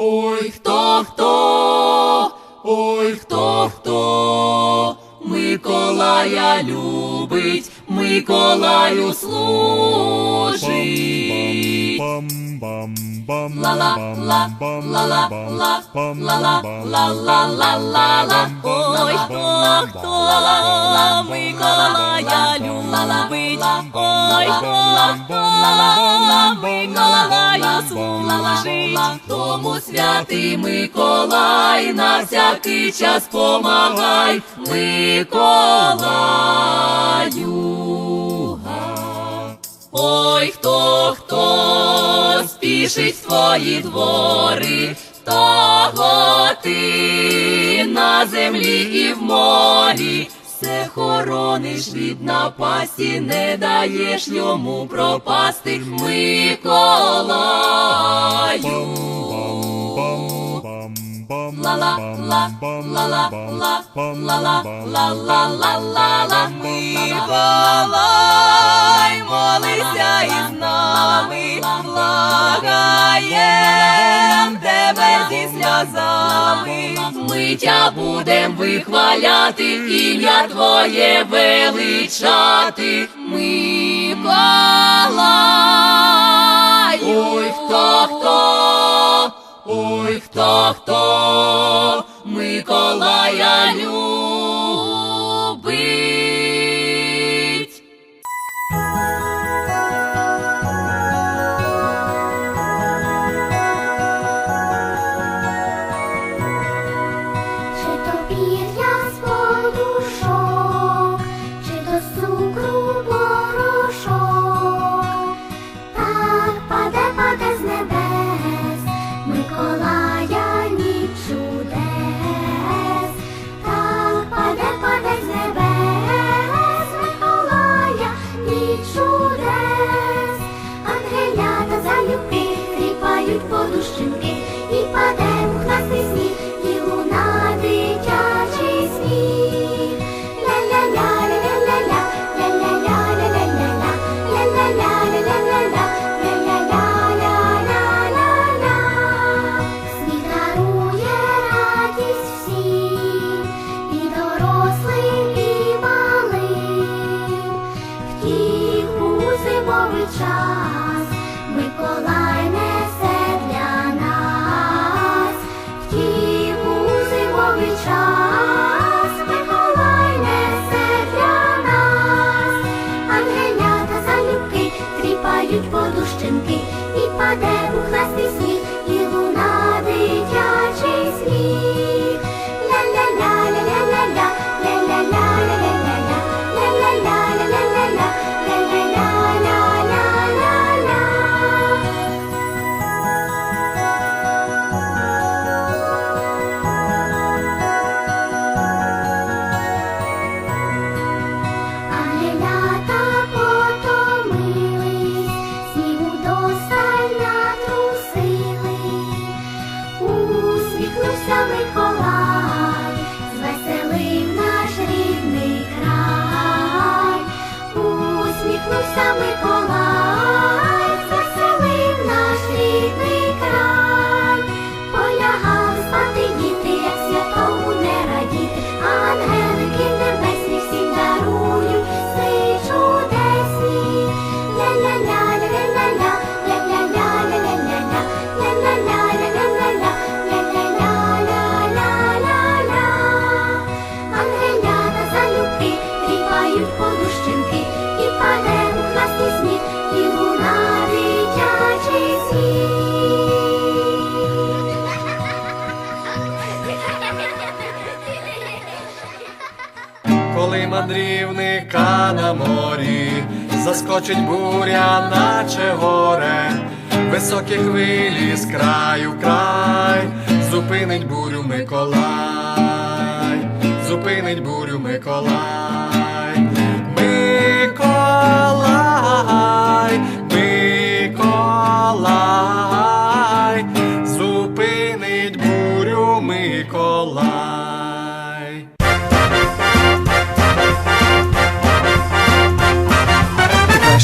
Ой, хто, хто, ой, хто, хто Миколая любить, Миколаю служить. Ла-ла, ла, ла-ла, ла, ла-ла, ла-ла-ла-ла-ла. Ой, хто, хто Миколая любить, ой, хто Миколаю служить. Тому святий Миколай на всякий час помагай, Миколаю. Ой, хто хто спішить в твої двори, того ти на землі і в морі, все хорониш від напасті, не даєш йому пропасти Миколаю. Ла-ла-ла-ла-ла-ла-ла-ла-ла-ла-ла-ла Миколай, молися із нами, благаєм зі сльозами. Ми тя будем вихваляти, ім'я твоє величати, Миколай. Ой, хто хто, ой, хто хто, Миколая любить. ангелята залюбки, тріпають подушчинки і паде у хвест. саме. Коли мандрівника на морі заскочить буря, наче горе, високі хвилі з краю в край, зупинить бурю Миколай, зупинить бурю Миколай,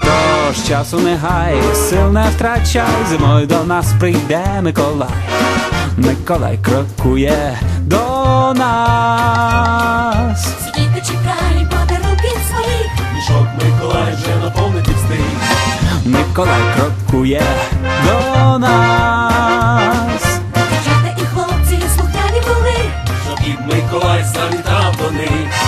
Тож часу не гай, сил не втрачай, зимою до нас прийде Миколай. Миколай крокує до нас. Сидіти чекай, подарунків своїх. Мішок Миколай вже наповнити встиг. Миколай крокує до нас. Дівчата і хлопці слухняні були. Щоб і Миколай завітав до них.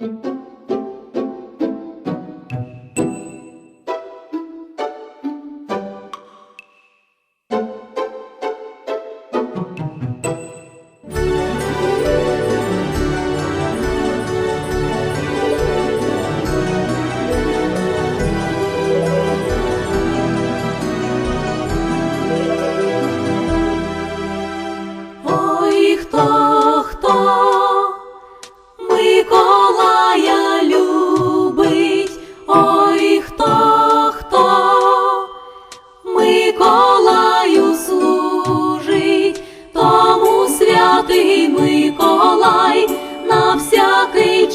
Ой,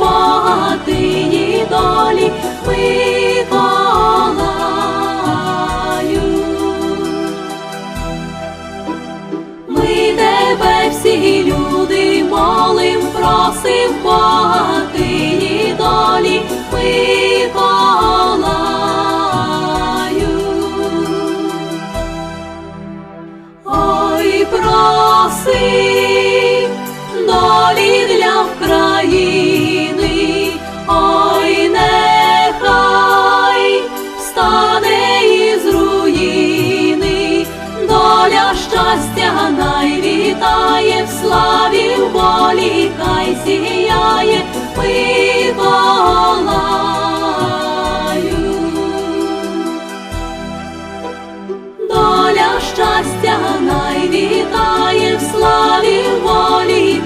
багатині долі Миколаю. Ми тебе всі люди молим, просим багатині долі Миколаю. Ой, проси найвітає, в славі в волі хай сіяє Миколаю. Доля щастя найвітає, в славі волі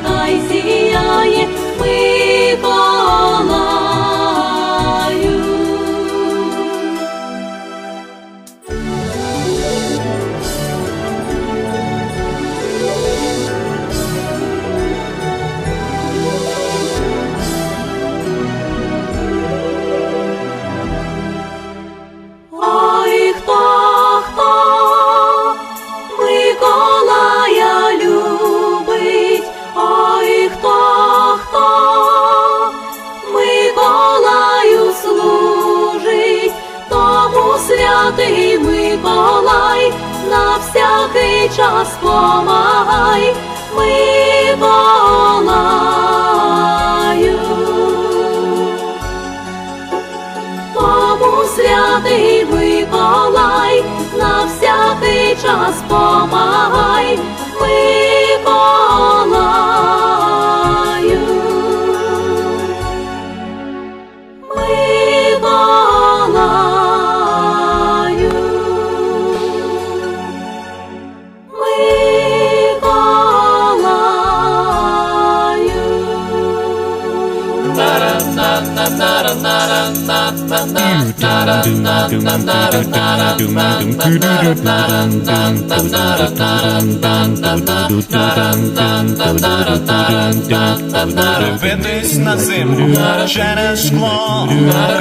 Дивитись на зиму через шкло,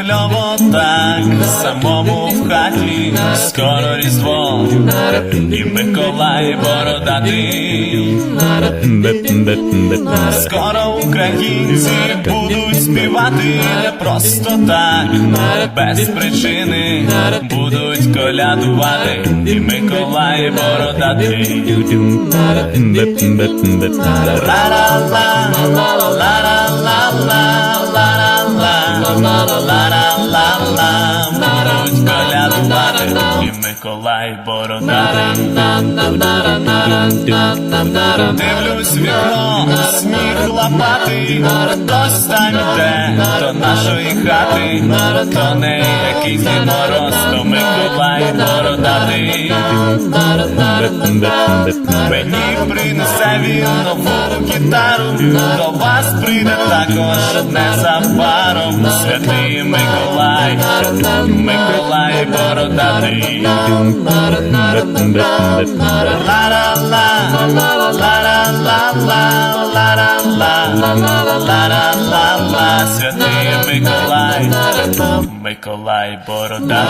кльово так, самому в хаті, скоро різдво, і Миколай бородатий. Скоро українці будуть співати не просто так, без причини будуть колядувати, і Миколай бородатий. Будуть колядувати, і Миколай бородатий. Дивлюсь вікно, сніг лопатий, хтось там іде до нашої хати, то не якийсь мороз, то Миколай бородатий. Мені принесе він нову гітару, до вас прийде також незабаром святий Миколай, Миколай бородатий. Ла-ла-ла, ла-ла-ла-ла, ла-ла-ла, ла-ла-ла-ла, святий Миколай, Миколай борода,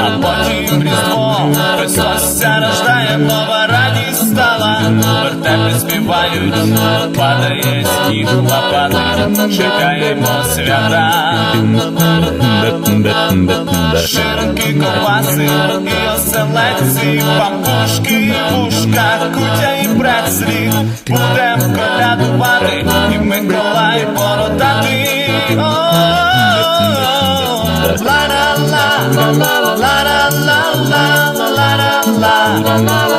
А потім різдво. Христосся рождає, нова радість Вертепи співають, падає сніг лопати, чекаємо свята. Ширки ковбаси і оселедці, пампушки, пушка, кутя і прецлі. Будем колядувати, і Миколай бородатий. Ла-ла-ла, ла-ла-ла-ла, ла-ла-ла, ла-ла-ла-ла.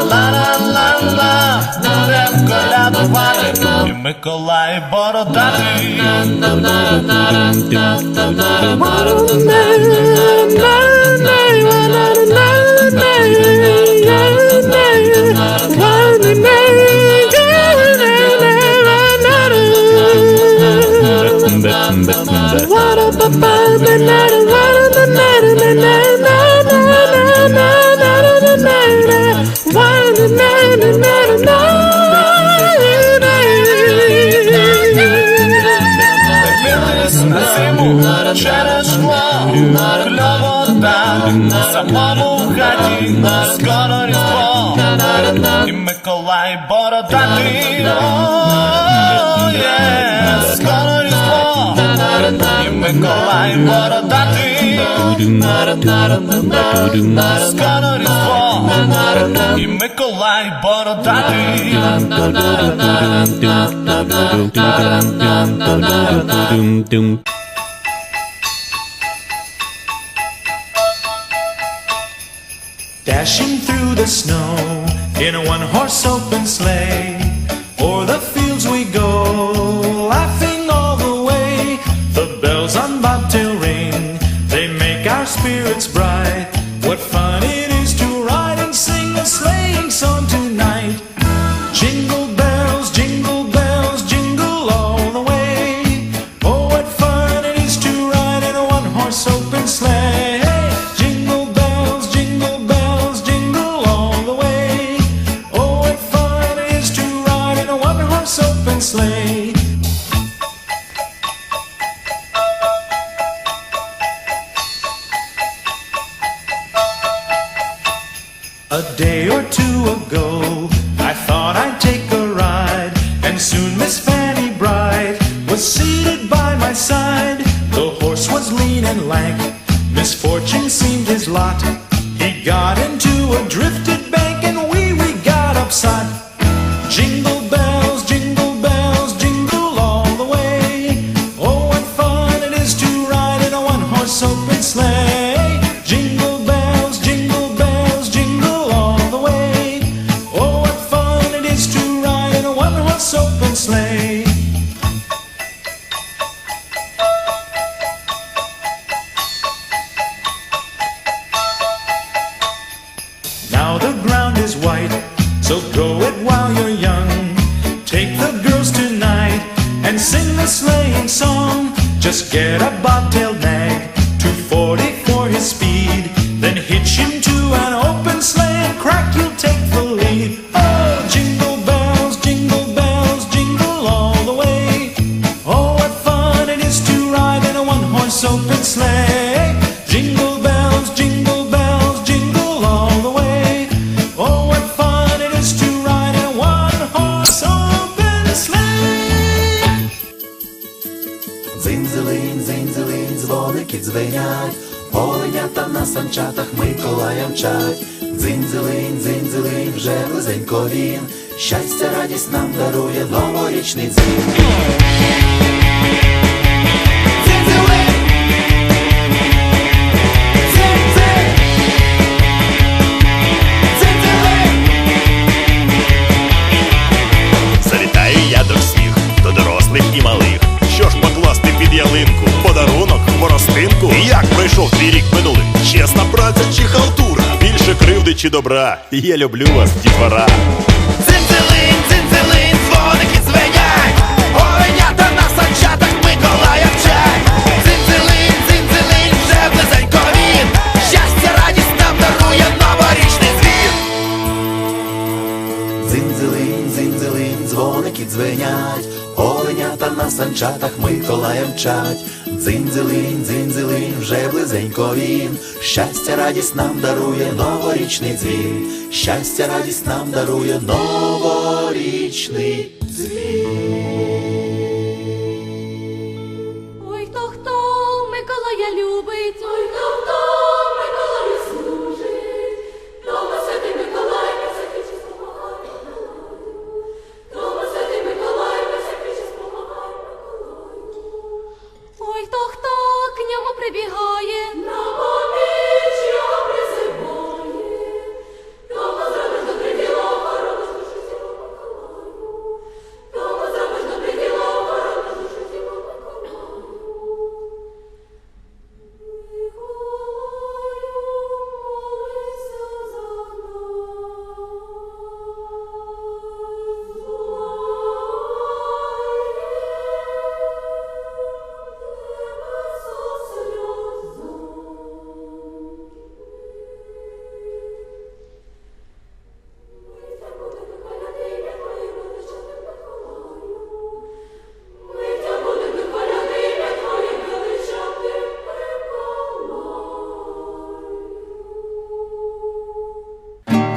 Миколай бородатий. Дивитись на зиму через шкло, кльово на самому хаті, на скоро різдво, і Миколай бородатий, скоро різдво, і Миколай бородатий, скоро різдво, і Миколай бородатий. Dashing through the snow in a one horse open sleigh. O'er the fields we go, Miss Fanny Bright was seated by my side. The horse was lean and lank, misfortune seemed his lot. He got into a drifted bank, and we we got upset. Take the girls tonight and sing the sleighing song. Just get a bobtail man. Санчатах Миколая мчать. Дзинь-зелень, дзинь-зелень, вже близенько він, Щастя, радість нам дарує новорічний дзвін. Більше чи добра? Я люблю вас, дітвора. Дзинзелин, дзинзелин, дзвоники дзвенять. Оленята на санчатах Миколая вчать. Дзинзелин, дзинзелин, вже близенько він. Щастя, радість нам дарує новорічний звін. Дзинь-зелень, дзинь-зелень, дзвоники дзвенять, Оленята на санчатах Миколая мчать. Дзинь-зелень, вже близенько він, Щастя, радість нам дарує новорічний дзвін, Щастя, радість нам дарує новорічний Ой,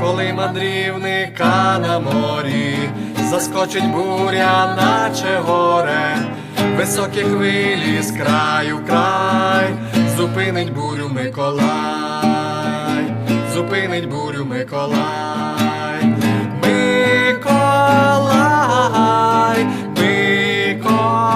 Коли мандрівника на морі. Заскочить буря, наче горе, високі хвилі з краю край, зупинить бурю Миколай, зупинить бурю Миколай, Миколай, Миколай,